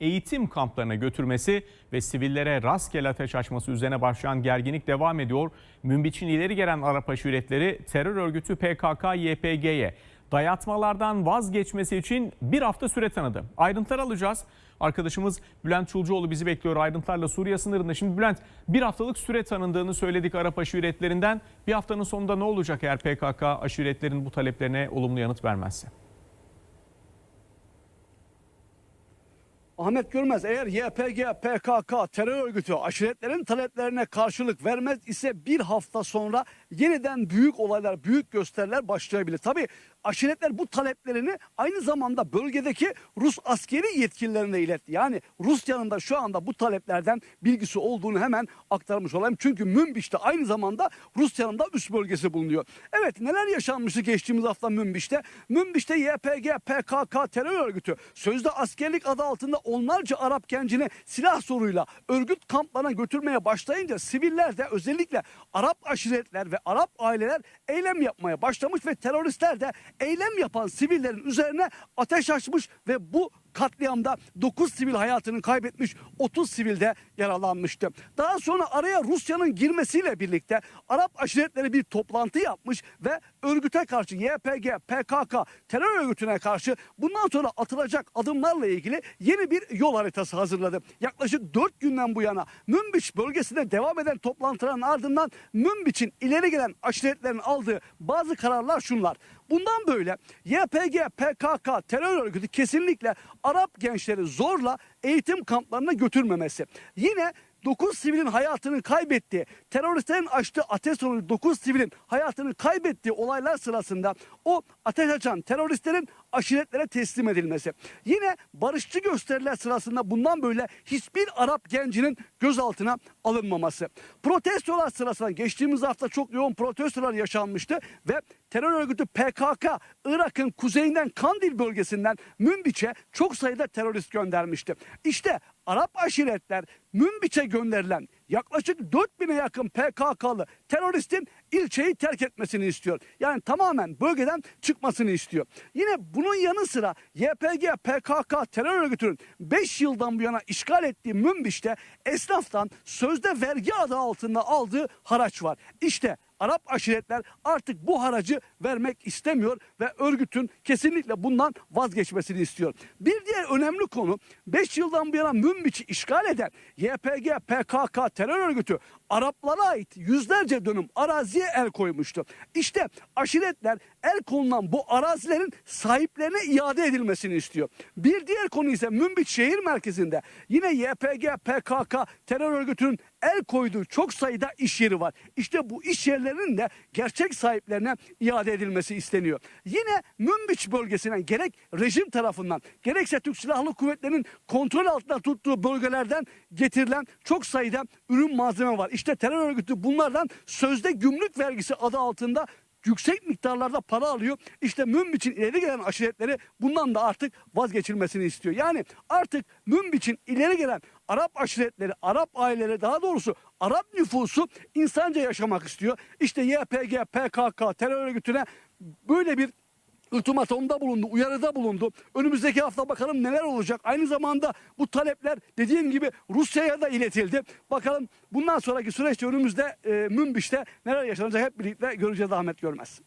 eğitim kamplarına götürmesi ve sivillere rastgele ateş açması üzerine başlayan gerginlik devam ediyor. Münbiç'in ileri gelen Arap aşiretleri terör örgütü PKK-YPG'ye dayatmalardan vazgeçmesi için bir hafta süre tanıdı. Ayrıntılar alacağız. Arkadaşımız Bülent Çulcuoğlu bizi bekliyor ayrıntılarla Suriye sınırında. Şimdi Bülent bir haftalık süre tanındığını söyledik Arap aşiretlerinden. Bir haftanın sonunda ne olacak eğer PKK aşiretlerin bu taleplerine olumlu yanıt vermezse? Ahmet Görmez eğer YPG, PKK terör örgütü aşiretlerin taleplerine karşılık vermez ise bir hafta sonra yeniden büyük olaylar, büyük gösteriler başlayabilir. Tabi aşiretler bu taleplerini aynı zamanda bölgedeki Rus askeri yetkililerine iletti. Yani Rusya'nın da şu anda bu taleplerden bilgisi olduğunu hemen aktarmış olayım. Çünkü Münbiş'te aynı zamanda Rusya'nın da üst bölgesi bulunuyor. Evet neler yaşanmıştı geçtiğimiz hafta Münbiş'te? Münbiş'te YPG, PKK terör örgütü sözde askerlik adı altında onlarca Arap gencini silah soruyla örgüt kamplarına götürmeye başlayınca siviller de özellikle Arap aşiretler ve Arap aileler eylem yapmaya başlamış ve teröristler de eylem yapan sivillerin üzerine ateş açmış ve bu katliamda 9 sivil hayatını kaybetmiş 30 sivil de yaralanmıştı. Daha sonra araya Rusya'nın girmesiyle birlikte Arap aşiretleri bir toplantı yapmış ve örgüte karşı YPG, PKK terör örgütüne karşı bundan sonra atılacak adımlarla ilgili yeni bir yol haritası hazırladı. Yaklaşık 4 günden bu yana Münbiç bölgesinde devam eden toplantıların ardından Münbiç'in ileri gelen aşiretlerin aldığı bazı kararlar şunlar. Bundan böyle YPG, PKK terör örgütü kesinlikle Arap gençleri zorla eğitim kamplarına götürmemesi. Yine 9 sivilin hayatını kaybettiği, teröristlerin açtığı ateş sonucu 9 sivilin hayatını kaybettiği olaylar sırasında o ateş açan teröristlerin aşiretlere teslim edilmesi. Yine barışçı gösteriler sırasında bundan böyle hiçbir Arap gencinin gözaltına alınmaması. Protestolar sırasında geçtiğimiz hafta çok yoğun protestolar yaşanmıştı ve terör örgütü PKK Irak'ın kuzeyinden Kandil bölgesinden Münbiç'e çok sayıda terörist göndermişti. İşte Arap aşiretler Münbiç'e gönderilen yaklaşık 4000'e yakın PKK'lı teröristin ilçeyi terk etmesini istiyor. Yani tamamen bölgeden çıkmasını istiyor. Yine bunun yanı sıra YPG, PKK terör örgütünün 5 yıldan bu yana işgal ettiği Münbiş'te esnaftan sözde vergi adı altında aldığı haraç var. İşte Arap aşiretler artık bu haracı vermek istemiyor ve örgütün kesinlikle bundan vazgeçmesini istiyor. Bir diğer önemli konu 5 yıldan bu yana Münbiç'i işgal eden YPG, PKK terör örgütü Araplara ait yüzlerce dönüm araziye el koymuştu. İşte aşiretler el konulan bu arazilerin sahiplerine iade edilmesini istiyor. Bir diğer konu ise Münbiç şehir merkezinde yine YPG, PKK terör örgütünün el koyduğu çok sayıda iş yeri var. İşte bu iş yerlerinin de gerçek sahiplerine iade edilmesi isteniyor. Yine Münbiç bölgesinden gerek rejim tarafından gerekse Türk Silahlı Kuvvetleri'nin kontrol altında tuttuğu bölgelerden getirilen çok sayıda ürün malzeme var. İşte terör örgütü bunlardan sözde gümrük vergisi adı altında yüksek miktarlarda para alıyor. İşte Münbiç'in ileri gelen aşiretleri bundan da artık vazgeçilmesini istiyor. Yani artık Münbiç'in ileri gelen Arap aşiretleri, Arap aileleri daha doğrusu Arap nüfusu insanca yaşamak istiyor. İşte YPG, PKK terör örgütüne böyle bir ultimatomda bulundu, uyarıda bulundu. Önümüzdeki hafta bakalım neler olacak. Aynı zamanda bu talepler dediğim gibi Rusya'ya da iletildi. Bakalım bundan sonraki süreçte önümüzde e, Münbiş'te neler yaşanacak hep birlikte göreceğiz Ahmet Görmez.